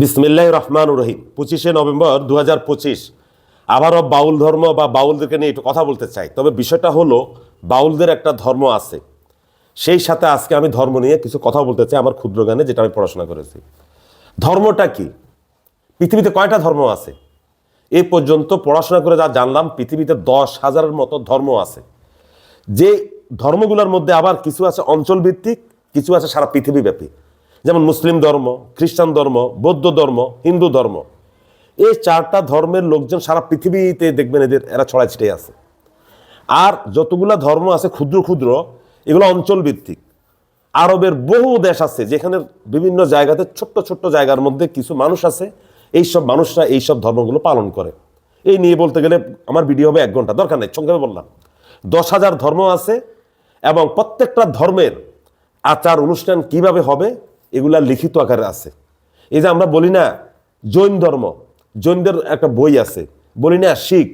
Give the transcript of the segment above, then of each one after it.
বিসমিল্লাহ রহমান রহিম। পঁচিশে নভেম্বর দু হাজার পঁচিশ। আবারও বাউল ধর্ম বা বাউলদেরকে নিয়ে একটু কথা বলতে চাই। তবে বিষয়টা হলো, বাউলদের একটা ধর্ম আছে। সেই সাথে আজকে আমি ধর্ম নিয়ে কিছু কথা বলতে চাই আমার ক্ষুদ্র জ্ঞানে, যেটা আমি পড়াশোনা করেছি। ধর্মটা কি? পৃথিবীতে কয়টা ধর্ম আছে? এই পর্যন্ত পড়াশোনা করে যা জানলাম, পৃথিবীতে দশ হাজারের মতো ধর্ম আছে। যে ধর্মগুলোর মধ্যে আবার কিছু আছে অঞ্চলভিত্তিক, কিছু আছে সারা পৃথিবীব্যাপী। যেমন মুসলিম ধর্ম, খ্রিস্টান ধর্ম, বৌদ্ধ ধর্ম, হিন্দু ধর্ম, এই চারটা ধর্মের লোকজন সারা পৃথিবীতে দেখবেন এদের, এরা ছড়াই ছিটে আছে। আর যতগুলা ধর্ম আছে ক্ষুদ্র ক্ষুদ্র, এগুলো অঞ্চলভিত্তিক। আরবের বহু দেশ আছে যেখানে বিভিন্ন জায়গাতে ছোট্ট ছোট্ট জায়গার মধ্যে কিছু মানুষ আছে, এইসব মানুষরা এইসব ধর্মগুলো পালন করে। এই নিয়ে বলতে গেলে আমার ভিডিও হবে এক ঘণ্টা, দরকার নেই, সংক্ষেপে বললাম। দশ হাজার ধর্ম আছে এবং প্রত্যেকটা ধর্মের আচার অনুষ্ঠান কীভাবে হবে এগুলা লিখিত আকারে আছে। এই যে আমরা বলি না জৈন ধর্ম, জৈনদের একটা বই আছে। বলি না শিখ,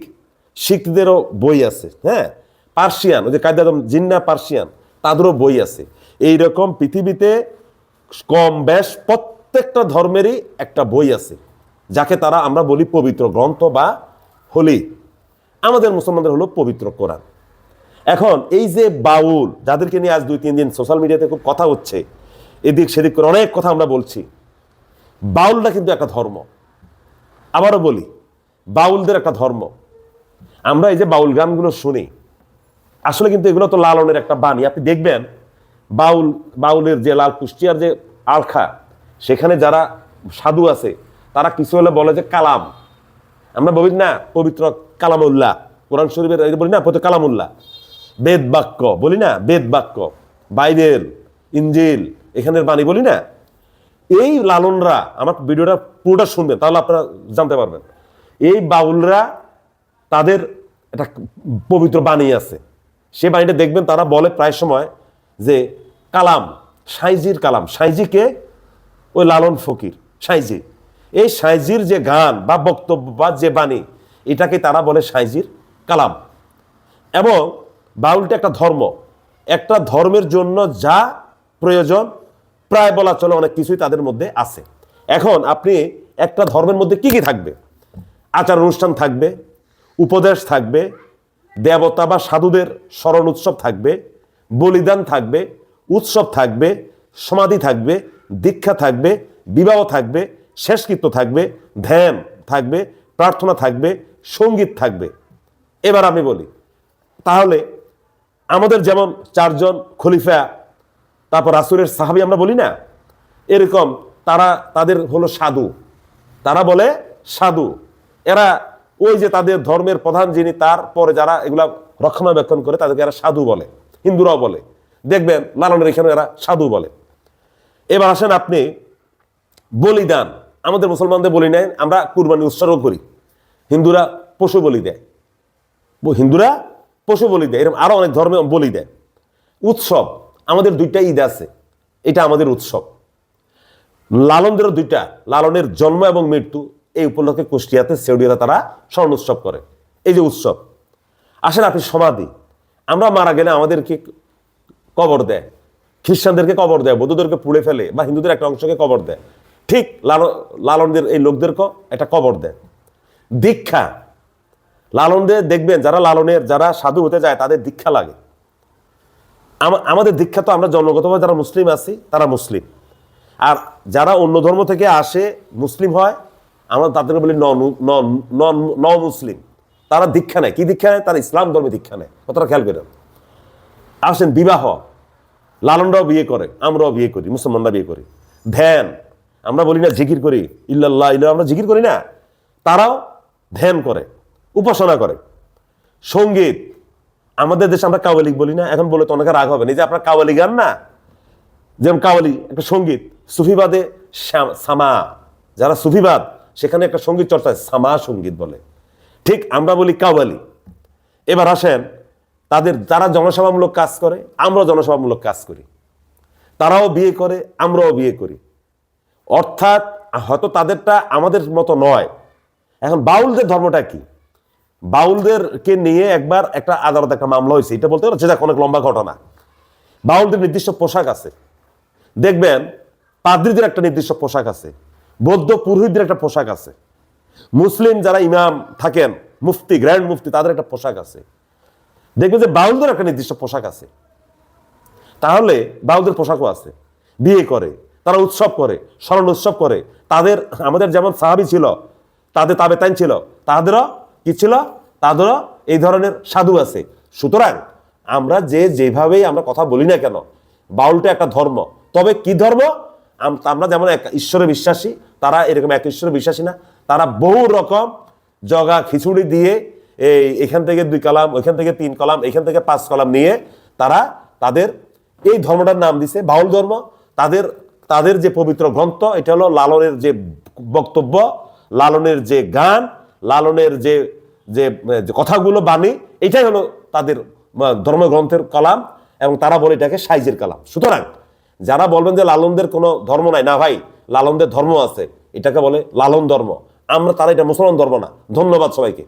শিখদেরও বই আছে হ্যাঁ? পার্সিয়ান, ওই যে কায়দা জিন্না পার্সিয়ান, তাদেরও বই আছে। এই রকম পৃথিবীতে কম বেশ প্রত্যেকটা ধর্মেরই একটা বই আছে, যাকে তারা আমরা বলি পবিত্র গ্রন্থ বা হোলি। আমাদের মুসলমানদের হলো পবিত্র কোরআন। এখন এই যে বাউল, যাদেরকে নিয়ে আজ দুই তিন দিন সোশ্যাল মিডিয়াতে খুব কথা হচ্ছে এদিক সেদিক করে অনেক কথা আমরা বলছি। বাউলটা কিন্তু একটা ধর্ম। আবারও বলি, বাউলদের একটা ধর্ম। আমরা এই যে বাউল গানগুলো শুনি, আসলে কিন্তু এগুলো তো লালনের একটা বাণী। আপনি দেখবেন, বাউল, বাউলের যে লাল কুষ্টিয়ার যে আলখা, সেখানে যারা সাধু আছে, তারা কিছু হলে বলে যে কালাম। আমরা বলি, না, পবিত্র কালামুল্লাহ। কোরআন শরীফের বলি, না, পবিত্র কালামুল্লাহ। বেদ বাক্য, বলি না, বেদ বাক্য। বাইবেল, ইঞ্জিল এখানের বাণী বলি না? এই লালনরা, আমার ভিডিওটা পুরোটা শুনবেন, তাহলে আপনারা জানতে পারবেন। এই বাউলরা তাদের একটা পবিত্র বাণী আছে। সে বাণীটা দেখবেন, তারা বলে প্রায় সময় যে, কালাম, সাইজির কালাম। সাইজিকে ওই লালন ফকির, সাইজি। এই সাইজির যে গান বা বক্তব্য বা যে বাণী, এটাকে তারা বলে সাইজির কালাম। এবং বাউলটা একটা ধর্ম। একটা ধর্মের জন্য যা প্রয়োজন প্রায় বলা চলে অনেক কিছুই তাদের মধ্যে আছে। এখন আপনি একটা ধর্মের মধ্যে কি কি থাকবে? আচার অনুষ্ঠান থাকবে, উপদেশ থাকবে, দেবতা বা সাধুদের স্মরণ উৎসব থাকবে, বলিদান থাকবে, উৎসব থাকবে, সমাধি থাকবে, দীক্ষা থাকবে, বিবাহ থাকবে, শেষকৃত্য থাকবে, ধ্যান থাকবে, প্রার্থনা থাকবে, সংগীত থাকবে। এবার আমি বলি, তাহলে আমাদের যেমন চারজন খলিফা তারপর রাসুলের সাহাবি আমরা বলি না? এরকম তারা তাদের হলো সাধু। তারা বলে সাধু। এরা ওই যে তাদের ধর্মের প্রধান যিনি, তারপরে যারা এগুলা রক্ষণাবেক্ষণ করে তাদেরকে এরা সাধু বলে। হিন্দুরাও বলে। দেখবেন লালনের এখানে এরা সাধু বলে। এবার আসেন আপনি বলিদান। আমাদের মুসলমানদের বলি নেয় আমরা কুরবানি উৎসর্গ করি। হিন্দুরা পশু বলি দেয়। হিন্দুরা পশু বলি দেয়। এরকম আরও অনেক ধর্মে বলি দেয়। উৎসব। আমাদের দুইটা ঈদ আছে, এটা আমাদের উৎসব। লালনদেরও দুইটা, লালনের জন্ম এবং মৃত্যু, এই উপলক্ষে কুষ্টিয়াতে সেউডিয়াতে তারা স্মরণ উৎসব করে। এই যে উৎসব, আসেন আপনি সমাধি। আমরা মারা গেলে আমাদেরকে কবর দেয়, খ্রিস্টানদেরকে কবর দেয়, বৌদ্ধদেরকে পুড়ে ফেলে বা হিন্দুদের একটা অংশকে কবর দেয়। ঠিক লালন লালনদের এই লোকদেরকেও একটা কবর দেয়। দীক্ষা, লালনদের দেখবেন যারা লালনের, যারা সাধু হতে যায়, তাদের দীক্ষা লাগে। আমাদের দীক্ষা তো আমরা জন্মগতভাবে যারা মুসলিম আছি, তারা মুসলিম। আর যারা অন্য ধর্ম থেকে আসে, মুসলিম হয়, আমরা তাদেরকে বলি ন মুসলিম তারা দীক্ষা নেয়। কি দীক্ষা নেয়? তারা ইসলাম ধর্মে দীক্ষা নেয়। কতটা খেয়াল করেন। আসেন বিবাহ। লালনরাও বিয়ে করে, আমরাও বিয়ে করি, মুসলমানরা বিয়ে করি। ধ্যান। আমরা বলি না জিকির করি, ইল্লাল্লাহ ইল্লাহ আমরা জিকির করি না। তারাও ধ্যান করে, উপাসনা করে। সংগীত। আমাদের দেশে আমরা কাওয়ালিক বলি না, এখন বলে তো অনেকে রাগ হবে না। যে আপনার কাওয়ালি গান না, যেমন কাওয়ালি একটা সংগীত, সুফিবাদে সামা। যারা সুফিবাদ, সেখানে একটা সংগীত চর্চা সামা সংগীত বলে। ঠিক আমরা বলি কাওয়ালি এবার আসেন, তাদের যারা জনসভামূলক কাজ করে, আমরাও জনসভামূলক কাজ করি। তারাও বিয়ে করে, আমরাও বিয়ে করি। অর্থাৎ, হয়তো তাদেরটা আমাদের মতো নয়। এখন বাউলদের ধর্মটা কি? বাউলদেরকে নিয়ে একবার একটা আদালত একটা মামলা হয়েছে। এটা বলতে পারছে যাক অনেক লম্বা ঘটনা। বাউলদের নির্দিষ্ট পোশাক আছে। দেখবেন পাদ্রীদের একটা নির্দিষ্ট পোশাক আছে। বৌদ্ধ পুরোহিতদের একটা পোশাক আছে। মুসলিম যারা ইমাম থাকেন, মুফতি, গ্র্যান্ড মুফতি, তাদের একটা পোশাক আছে। দেখবেন যে বাউলদের একটা নির্দিষ্ট পোশাক আছে। তাহলে বাউলদের পোশাকও আছে। বিয়ে করে, তারা উৎসব করে, স্মরণ উৎসব করে। তাদের, আমাদের যেমন সাহাবি ছিল, তাদের তাবে তাইন ছিল, তাদেরও কি ছিল? তাদেরও এই ধরনের সাধু আছে। সুতরাং আমরা যে যেভাবেই আমরা কথা বলি না কেন, বাউলটা একটা ধর্ম। তবে কি ধর্ম? আমরা যেমন এক ঈশ্বরে বিশ্বাসী, তারা এরকম এক ঈশ্বরে বিশ্বাসী না। তারা বহু রকম জগা খিচুড়ি দিয়ে এই এখান থেকে দুই কলাম, ওইখান থেকে তিন কলাম, এখান থেকে পাঁচ কলাম নিয়ে তারা তাদের এই ধর্মটার নাম দিছে, বাউল ধর্ম। তাদের তাদের যে পবিত্র গ্রন্থ, এটা হলো লালনের যে বক্তব্য, লালনের যে গান লালনের যে যে কথাগুলো বাণী, এটাই হলো তাদের ধর্মগ্রন্থের কালাম এবং তারা বলে এটাকে সাইজের কালাম। সুতরাং যারা বলবেন যে লালনদের কোনো ধর্ম নাই, না ভাই, লালনদের ধর্ম আছে, এটাকে বলে লালন ধর্ম। আমরা তারা এটা মুসলমান ধর্ম না। ধন্যবাদ সবাইকে।